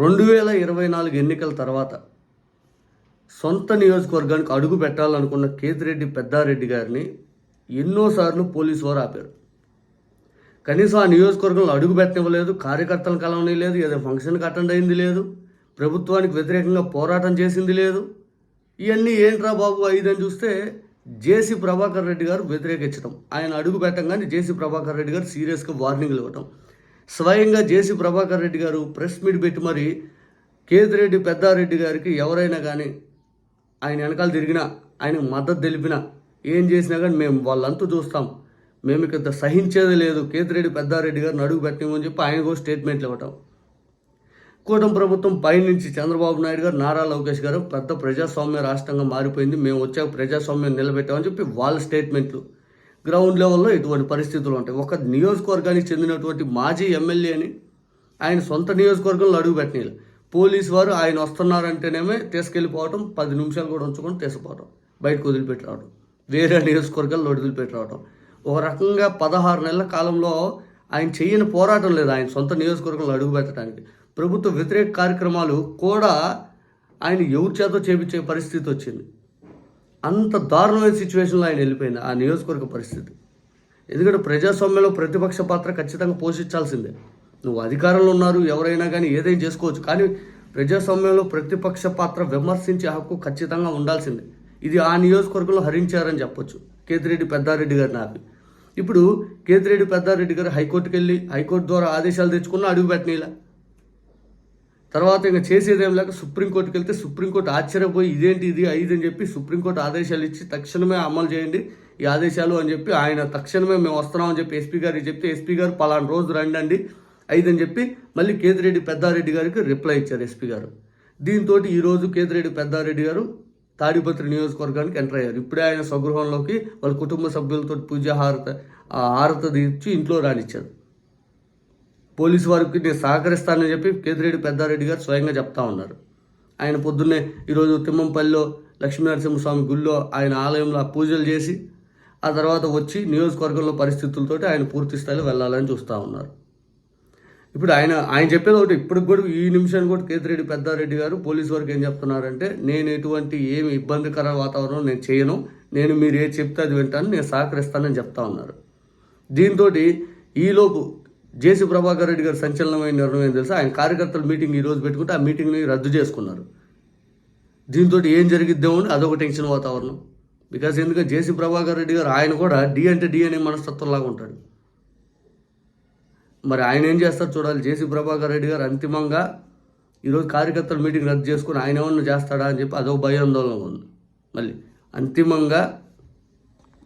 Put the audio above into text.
రెండు వేల ఇరవై నాలుగు ఎన్నికల తర్వాత సొంత నియోజకవర్గానికి అడుగు పెట్టాలనుకున్న కేతిరెడ్డి పెద్దారెడ్డి గారిని ఎన్నోసార్లు పోలీసు వారు ఆపారు. కనీసం ఆ నియోజకవర్గంలో అడుగు పెట్టనివ్వలేదు కార్యకర్తలను కలవని లేదు ఏదో ఫంక్షన్కి అటెండ్ అయింది లేదు ప్రభుత్వానికి వ్యతిరేకంగా పోరాటం చేసింది లేదు. ఇవన్నీ ఏంట్రా బాబు ఐదని చూస్తే జేసీ ప్రభాకర్ రెడ్డి గారు వ్యతిరేకించడం ఆయన అడుగు పెట్టంగానే జేసీ ప్రభాకర్ రెడ్డి గారు సీరియస్గా వార్నింగ్లు ఇవ్వటం. స్వయంగా జేసీ ప్రభాకర్ రెడ్డి గారు ప్రెస్ మీట్ పెట్టి మరి కేతిరెడ్డి పెద్దారెడ్డి గారికి ఎవరైనా కానీ ఆయన వెనకాల తిరిగినా ఆయనకు మద్దతు తెలిపినా ఏం చేసినా కానీ మేము వాళ్ళంతా చూస్తాం. మేము ఇక సహించేది లేదు. కేతిరెడ్డి పెద్దారెడ్డి గారిని అడుగు పెట్టమని చెప్పి ఆయన కూడా స్టేట్మెంట్లు ఇవ్వటం. కూటమి ప్రభుత్వం పైనుంచి చంద్రబాబు నాయుడు గారు నారా లోకేష్ గారు పెద్ద ప్రజాస్వామ్య రాష్ట్రంగా మారిపోయింది. మేము వచ్చాక ప్రజాస్వామ్యం నిలబెట్టామని చెప్పి వాళ్ళ స్టేట్మెంట్లు. గ్రౌండ్ లెవెల్లో ఇటువంటి పరిస్థితులు ఉంటాయి. ఒక నియోజకవర్గానికి చెందినటువంటి మాజీ ఎమ్మెల్యేని ఆయన సొంత నియోజకవర్గంలో అడుగు పెట్టలేదు పోలీసు వారు ఆయన వస్తున్నారంటేనేమే తీసుకెళ్ళిపోవటం పది నిమిషాలు కూడా ఉంచుకొని తీసుకుపోవటం బయటకు వదిలిపెట్టి రావడం వేరే నియోజకవర్గాల్లో వదిలిపెట్టి రావడం ఒక రకంగా పదహారు నెలల కాలంలో ఆయన చేయని పోరాటం లేదు ఆయన సొంత నియోజకవర్గంలో అడుగు పెట్టడానికి. ప్రభుత్వ వ్యతిరేక కార్యక్రమాలు కూడా ఆయన ఎవరి చేత చేపించే పరిస్థితి వచ్చింది? అంత దారుణమైన సిచ్యువేషన్లో ఆయన వెళ్ళిపోయింది ఆ నియోజకవర్గ పరిస్థితి. ఎందుకంటే ప్రజాస్వామ్యంలో ప్రతిపక్ష పాత్ర ఖచ్చితంగా పోషించాల్సిందే. నువ్వు అధికారంలో ఉన్నారు ఎవరైనా కానీ ఏదైనా చేసుకోవచ్చు. కానీ ప్రజాస్వామ్యంలో ప్రతిపక్ష పాత్ర విమర్శించే హక్కు ఖచ్చితంగా ఉండాల్సిందే. ఇది ఆ నియోజకవర్గంలో హరించారని చెప్పొచ్చు. కేతిరెడ్డి పెద్దారెడ్డి గారిని ఆపి. ఇప్పుడు కేతిరెడ్డి పెద్దారెడ్డి గారు హైకోర్టుకు వెళ్ళి హైకోర్టు ద్వారా ఆదేశాలు తెచ్చుకున్న అడుగు పెట్టనీలా. తర్వాత ఇంకా చేసేదేం లేక సుప్రీంకోర్టుకి వెళ్తే సుప్రీంకోర్టు ఆశ్చర్యపోయి ఇదేంటి ఇది ఐదు అని చెప్పి సుప్రీంకోర్టు ఆదేశాలు ఇచ్చి తక్షణమే అమలు చేయండి ఈ ఆదేశాలు అని చెప్పి ఆయన తక్షణమే మేము వస్తున్నామని చెప్పి ఎస్పీ గారికి చెప్తే ఎస్పీ గారు పలానా రోజు రండి ఐదు అని చెప్పి మళ్ళీ కేతిరెడ్డి పెద్దారెడ్డి గారికి రిప్లై ఇచ్చారు ఎస్పీ గారు. దీంతో ఈరోజు కేతిరెడ్డి పెద్దారెడ్డి గారు తాడిపత్రి నియోజకవర్గానికి ఎంటర్ అయ్యారు. ఇప్పుడే ఆయన స్వగృహంలోకి వాళ్ళ కుటుంబ సభ్యులతో పూజ హారత హారత తీర్చి ఇంట్లో రానిచ్చారు. పోలీసు వారికి నేను సహకరిస్తానని చెప్పి కేతిరెడ్డి పెద్దారెడ్డి గారు స్వయంగా చెప్తా ఉన్నారు. ఆయన పొద్దున్నే ఈరోజు తిమ్మంపల్లిలో లక్ష్మీనరసింహస్వామి గుళ్ళో ఆయన ఆలయంలో పూజలు చేసి ఆ తర్వాత వచ్చి నియోజకవర్గంలో పరిస్థితులతోటి ఆయన పూర్తి స్థాయిలో వెళ్ళాలని చూస్తూ ఉన్నారు. ఇప్పుడు ఆయన ఆయన చెప్పేది ఒకటి ఇప్పటికి కూడా ఈ నిమిషానికి కూడా కేతిరెడ్డి పెద్దారెడ్డి గారు పోలీసు వారికి ఏం చెప్తున్నారంటే నేను ఎటువంటి ఏమి ఇబ్బందికర వాతావరణం నేను చేయను నేను మీరు ఏది చెప్తే అది వింటాను నేను సహకరిస్తానని చెప్తా ఉన్నారు. దీంతో ఈలోపు జేసీ ప్రభాకర్ రెడ్డి గారు సంచలనమైన నిర్ణయం ఏం తెలుసా? ఆయన కార్యకర్తల మీటింగ్ ఈరోజు పెట్టుకుంటే ఆ మీటింగ్ని రద్దు చేసుకున్నారు. దీంతో ఏం జరిగిద్దామో అని అదొక టెన్షన్ వాతావరణం. బికాజ్ ఎందుకంటే జేసీ ప్రభాకర్ రెడ్డి గారు ఆయన కూడా డి అంటే డి అనే మనస్తత్వంలాగా ఉంటాడు. మరి ఆయన ఏం చేస్తారు చూడాలి? జేసీ ప్రభాకర్ రెడ్డి గారు అంతిమంగా ఈరోజు కార్యకర్తల మీటింగ్ రద్దు చేసుకుని ఆయన ఏమన్నా చేస్తాడా అని చెప్పి అదో భయాందోళన ఉంది. మళ్ళీ అంతిమంగా